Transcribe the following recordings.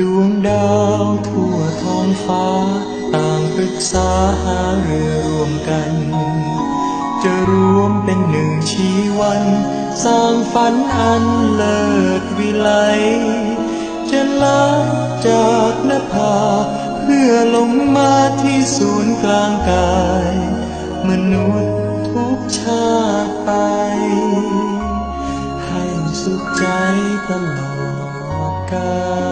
ดวงดาวทั่วท้องฟ้า ต่างปรึกษาหาเรือร่วมกัน จะรวมเป็นหนึ่งชีวัน สร้างฝันอันเลิศวิไล จะลาจากนภา เพื่อลงมาที่ศูนย์กลางกาย มนุษย์ทุกชาติไป ให้สุขใจตลอดกาล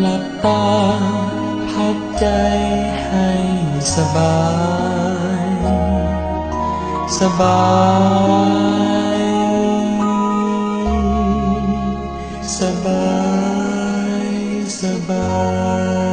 หลับตาพักใจให้สบาย สบาย สบาย สบาย